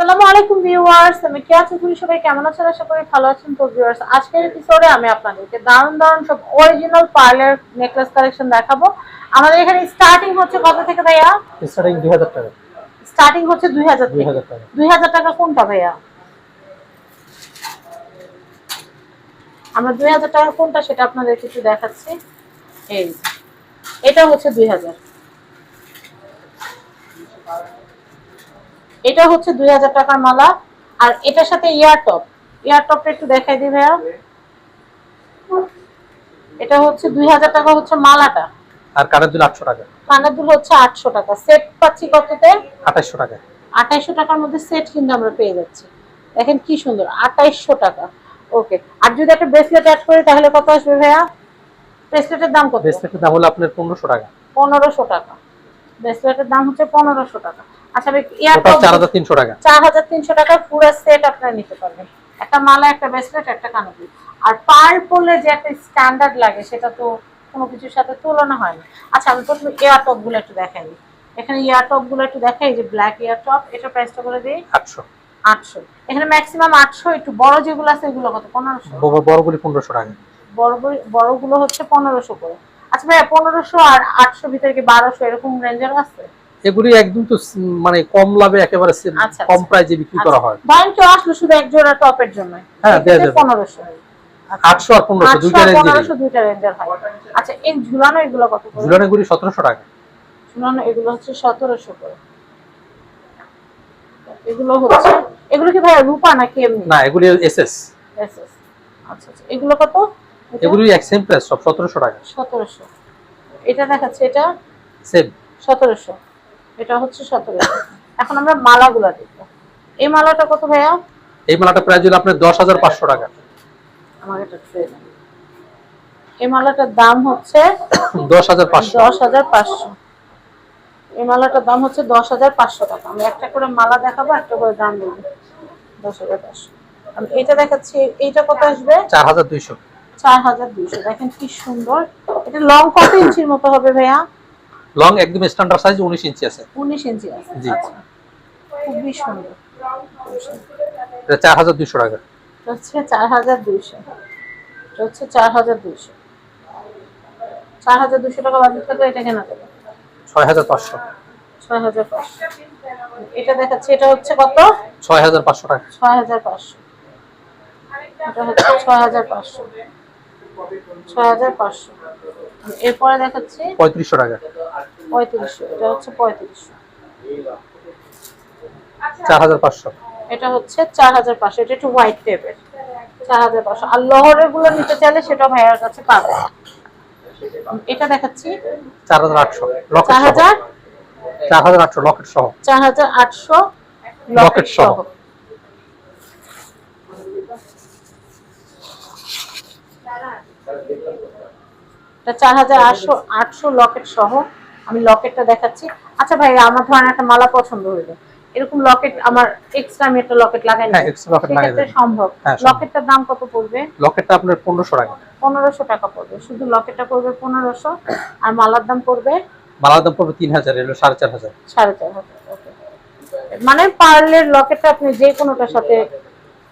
আসসালামু আলাইকুম ভিউয়ার্স আমি কেয়া চৌধুরী সবাই কেমন আছেন? আশা করি ভালো আছেন। তো ভিউয়ার্স আজকের এপিসোডে আমি আপনাদেরকে দারুণ দারুণ সব অরিজিনাল পার্লার নেকলেস কালেকশন দেখাবো। আমাদের এখানে স্টার্টিং হচ্ছে কত থেকে ভাইয়া? স্টার্টিং 2000 টাকা। স্টার্টিং হচ্ছে 2000 টাকা। 2000 টাকা কোনটা ভাইয়া? আমরা 2000 টাকা কোনটা সেটা আপনাদের একটু দেখাচ্ছি। এই এটা হচ্ছে 2000 এটা হচ্ছে দুই হাজার টাকার মালা আর এটার সাথে ইয়ার টপ ইয়ার টপটা একটু দেখাই দিই ভাইয়া। এটা হচ্ছে দুই হাজার টাকা হচ্ছে মালাটা। আর কানের দুল আটশো টাকা। কানের দুল হচ্ছে আটশো টাকা। সেট পাচ্ছি কততে? আঠাশশো টাকা। আঠাইশশো টাকার মধ্যে সেট কিন্তু আমরা পেয়ে যাচ্ছি। দেখেন কি সুন্দর আঠাইশশো টাকা। ওকে আর যদি একটা ব্রেসলেট অ্যাড করি তাহলে কত আসবে ভাইয়া? ব্রেসলেটের দাম কত? ব্রেসলেটের দাম হলো আপনার পনেরোশো টাকা। পনেরোশো টাকা। ব্রেসলেটের দাম হচ্ছে পনেরোশো টাকা। আচ্ছা হাজার তিনশো টাকা। চার হাজার তিনশো টাকার পুরো সেট আপনারা নিতে পারবেন। একটা মালা একটা ব্রেসলেট একটা আর যে একটা স্ট্যান্ডার্ড লাগে সেটা তো কোনো কিছুর সাথে তুলনা হয় না। আচ্ছা আমি প্রথমে গুলো একটু দেখাই। এখানে গুলো একটু দেখাই যে ব্ল্যাক এটা প্রাইসটা দিই। এখানে ম্যাক্সিমাম আটশো একটু বড় যেগুলো আছে এগুলো কত? বড়গুলি টাকা। বড় বড়- বড়গুলো হচ্ছে পনেরোশো করে। আচ্ছা ভাইয়া পনেরোশো আর আটশো ভিতরে কি বারোশো এরকম রেঞ্জের আছে? এগুলি একদম তো মানে কম লাভে একেবারে আচ্ছা, কম আচ্ছা। প্রাইজে বিক্রি করা হয়। ধরেন কেউ আসলো শুধু এক জোড়া টপের জন্য? হ্যাঁ, দেয়া যাবে। পনেরোশো। আটশো আর পনেরোশো আটশো দুইটা রেঞ্জের হয়। আচ্ছা এই ঝুলানো এগুলো কত করে? ঝুলানোগুলি সতেরোশো টাকা। ঝুলানো এগুলো হচ্ছে সতেরোশো করে। এগুলো হচ্ছে এগুলো কি ভাই রূপা নাকি এমনি? না এগুলি. আচ্ছা আচ্ছা। এগুলো কত? এগুলি এক সেম প্রাইস সব সতেরোশো টাকা। সতেরোশো। এটা দেখাচ্ছে এটা? সেম সতেরোশো। এটা হচ্ছে সতেরোশো এখন আমরা মালাগুলা দেখব। এই মালাটা কত ভাইয়া? এই মালাটা প্রাইস হলো আপনার দশ হাজার পাঁচশো টাকা। আমার এটা এই মালাটার দাম হচ্ছে দশ হাজার পাঁচশো। দশ হাজার পাঁচশো। এই মালাটার দাম হচ্ছে দশ হাজার পাঁচশো টাকা। আমি একটা করে মালা দেখাবো একটা করে দাম বলব দশ হাজার পাঁচশো। আমি এটা দেখাচ্ছি এইটা কত আসবে? চার হাজার দুইশো। চার হাজার দুইশো। দেখেন কি সুন্দর। এটা লং কত ইঞ্চির মতো হবে ভাইয়া? লং একদম স্ট্যান্ডার্ড সাইজ উনিশ ইঞ্চি আছে। উনিশ ইঞ্চি আছে জি। আচ্ছা। খুবই সুন্দর। এটা চার হাজার দুইশো টাকা। হচ্ছে দুইশো। এটা হচ্ছে চার হাজার দুইশো। চার হাজার দুইশো টাকা বাজেট থাকলে এটা কেনা যাবে? ছয় হাজার পাঁচশো। ছয় হাজার পাঁচশো। এটা দেখাচ্ছি এটা হচ্ছে কত? ছয় হাজার পাঁচশো টাকা। ছয় হাজার পাঁচশো। এটা হচ্ছে ছয় হাজার পাঁচশো। হাজার পাঁচশো ছয় হাজার পাঁচশো। এরপরে দেখাচ্ছি পঁয়ত্রিশশো টাকা। পঁয়ত্রিশশো এটা হচ্ছে পঁয়ত্রিশশো। চার হাজার পাঁচশো। এটা হচ্ছে চার হাজার পাঁচশো এটা একটু হোয়াইট হাজার পাঁচশো। আর লহরেরগুলো নিতে চাইলে সেটা ভাইয়ার কাছে পাবে এটা দেখাচ্ছি। চার হাজার আটশো লকেট চার সহ হাজার চার হাজার আটশো লকেট সহ। চার হাজার আটশো লকেট লকেট সহ। এটা চার হাজার আটশো আটশো লকেট সহ আমি লকেটটা দেখাচ্ছি। আচ্ছা ভাই আমার ধরেন একটা মালা পছন্দ হইল। এরকম লকেট আমার এক্সট্রা আমি একটা লকেট লাগাই হ্যাঁ, extra locket লাগাই সেক্ষেত্রে সম্ভব। হ্যাঁ, লকেটটার দাম কত পড়বে? লকেটটা আপনার পনেরোশো টাকা। পনেরোশো টাকা পড়বে। শুধু লকেটটা পড়বে পনেরোশো আর মালার দাম পড়বে? মালার দাম পড়বে তিন হাজার এলো সাড়ে চার হাজার। সাড়ে চার হাজার মানে পার্লের লকেটটা আপনি যে কোনোটার সাথে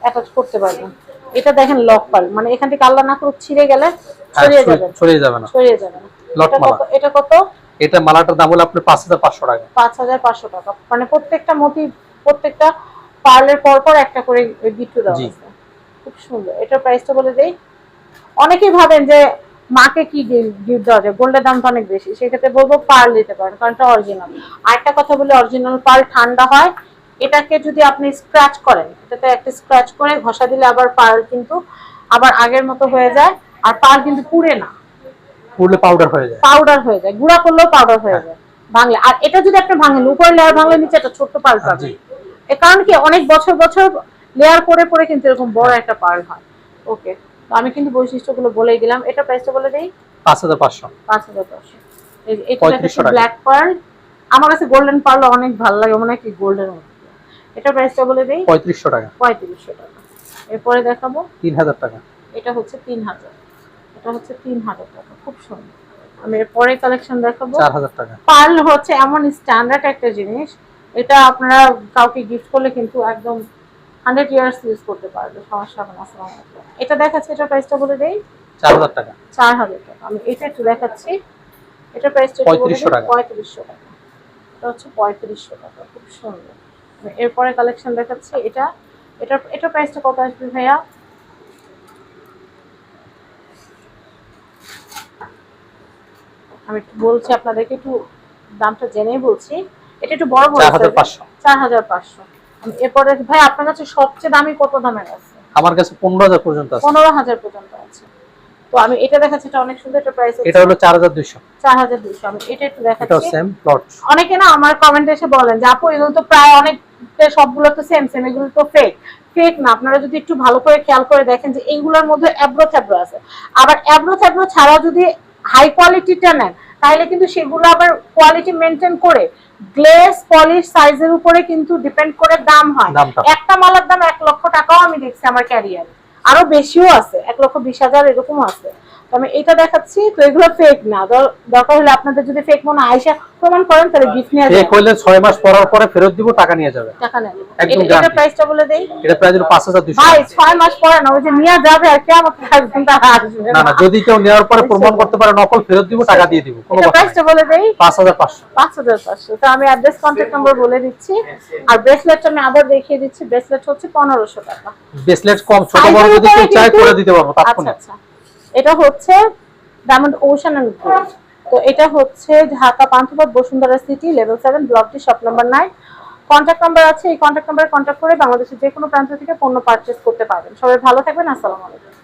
অ্যাটাচ করতে পারবেন। এটা দেখেন লক পার্ল মানে এখান থেকে আল্লাহ না করুক ছিঁড়ে গেলে ছড়িয়ে ছড়িয়ে- যাবে। ছড়িয়ে যাবে না। ছড়িয়ে যাবে না। লক মালা। এটা কত? এটা মালাটার দাম হলো আপনার পাঁচ হাজার পাঁচশো টাকা। পাঁচ হাজার পাঁচশো টাকা। মানে প্রত্যেকটা মতি প্রত্যেকটা পার্লের পর পর একটা করে জি। খুব সুন্দর। এটার প্রাইসটা বলে দেই। অনেকেই ভাবেন যে মাকে কি গিফট দেওয়া যায়? গোল্ডের দাম তো অনেক বেশি। সেক্ষেত্রে বলব পার্ল দিতে পারেন কারণ এটা অরিজিনাল আরেকটা কথা বলি অরিজিনাল পার্ল ঠান্ডা হয়। এটাকে যদি আপনি স্ক্র্যাচ করেন এটাতে একটা স্ক্র্যাচ করে ঘষা দিলে আবার পার্ল কিন্তু আবার আগের মতো হয়ে যায় আর পার্ল কিন্তু পুড়ে না। পুরলে পাউডার হয়ে যায়। পাউডার হয়ে যায় গুঁড়া করলেও পাউডার হয়ে হ্যাঁ। যায় ভাঙলে। আর এটা যদি আপনি ভাঙেন উপরে লেয়ার ভাঙলে নিচে একটা ছোট্ট পার্ল হ্যাঁ, পাবেন। জি। এ কারণ কি অনেক বছর বছর লেয়ার করে পরে কিন্তু এরকম বড় একটা পার্ল হয়। ওকে তো আমি কিন্তু বৈশিষ্ট্যগুলো বলেই দিলাম। এটা প্রাইসটা বলে দেই? পাঁচ হাজার পাঁচশো। পাঁচ হাজার পাঁচশো। এটা টাকা। ব্ল্যাক পার্ল আমার কাছে গোল্ডেন পার্ল অনেক ভালো লাগে মনে হয় কি গোল্ডেন এটা প্রাইসটা বলে দেই? পঁয়ত্রিশশো টাকা। পঁয়ত্রিশশো টাকা। এরপরে দেখাবো। তিন হাজার টাকা। এটা হচ্ছে তিন হাজার। এটা হচ্ছে তিন হাজার টাকা। খুব সুন্দর। আমি এর পরে কালেকশন দেখাবো। চার হাজার টাকা। পার্ল হচ্ছে এমন স্ট্যান্ডার্ড একটা জিনিস। এটা আপনারা কাউকে গিফট করলে কিন্তু একদম হান্ড্রেড ইয়ার্স ইউজ করতে পারবে। সমস্যা হবে না আসসালামু আলাইকুম এটা দেখাচ্ছি এটার প্রাইসটা বলে দেই। চার হাজার টাকা। চার হাজার টাকা। আমি এটা একটু দেখাচ্ছি। এটা প্রাইসটা 3500 টাকা। পঁয়ত্রিশশো টাকা। এটা হচ্ছে পঁয়ত্রিশশো টাকা। খুব সুন্দর। এরপরে কালেকশন দেখাচ্ছি। এটা এটা এটার প্রাইসটা কত আসবে ভাইয়া? আমি একটু বলছি আপনাদেরকে একটু দামটা জেনেই বলছি। এটা একটু বড় বড় চার হাজার পাঁচশো। এরপরে ভাই আপনার কাছে সবচেয়ে দামি কত দামের আছে? আমার কাছে পনেরো হাজার পর্যন্ত আছে। পনেরো হাজার পর্যন্ত আছে। তো আমি এটা দেখাচ্ছি এটা অনেক সুন্দর একটা প্রাইস এটা হলো চার হাজার দুইশো। চার হাজার দুইশো। আমি এটা একটু দেখাচ্ছি। সেম প্লট অনেকে না আমার কমেন্টে এসে বলেন যে আপু এগুলো তো প্রায় অনেক সবগুলো তো সেম সেম এগুলো তো ফেক ফেক না আপনারা যদি একটু ভালো করে খেয়াল করে দেখেন যে এইগুলোর মধ্যে অ্যাব্রো থ্যাব্রো আছে। আবার অ্যাব্রো থ্যাব্রো ছাড়া যদি হাই কোয়ালিটিটা নেন তাহলে কিন্তু সেগুলো আবার কোয়ালিটি মেনটেন করে গ্লেস পলিশ সাইজের উপরে কিন্তু ডিপেন্ড করে দাম হয়। একটা মালার দাম এক লক্ষ টাকাও আমি দেখছি আমার ক্যারিয়ারে আরও বেশিও আছে এক লক্ষ বিশ হাজার এরকম আছে। আমি এটা দেখাচ্ছি তো এগুলো ফেক না। দরকার হলে আপনাদের যদি ফেক মনে আয়সা প্রমাণ করেন তাহলে গিফট নিয়ে যাবেন হইলে ছয় মাস পরার পরে ফেরত দিব টাকা নিয়ে যাবে। টাকা একদম এটা- প্রাইসটা বলে দেই। এটা প্রাইস হলো পাঁচ হাজার দুইশো। ভাই ছয় মাস পরে না ওই যে নিয়ে যাবে আর কে তারা আসবে না না যদি কেউ নেওয়ার পরে প্রমাণ করতে পারে নকল ফেরত দিব টাকা দিয়ে দিব কোনো এটা কথা প্রাইসটা বলে দেই। পাঁচ হাজার পাঁচশো। পাঁচ হাজার পাঁচশো। তো আমি অ্যাড্রেস কন্ট্যাক্ট নাম্বার বলে দিচ্ছি। আর ব্রেসলেটটা আমি আবার দেখিয়ে দিচ্ছি ব্রেসলেট হচ্ছে পনেরোশো টাকা। ব্রেসলেট কম ছোট বড় যদি কেউ চায় করে দিতে পারব আচ্ছা তাৎক্ষণিক আচ্ছা। এটা হচ্ছে ডায়মন্ড ওশান এন্ড গোল্ড। তো এটা হচ্ছে Dhaka, Panthapath, Bashundhara city, level seven, ব্লকটি shop number nine. Contact number আছে, এই কন্ট্যাক্ট নাম্বারে কন্ট্যাক্ট করে বাংলাদেশের যে কোনো প্রান্ত থেকে পণ্য পারচেস করতে পারবেন। সবাই ভালো থাকবেন, আসসালামু আলাইকুম।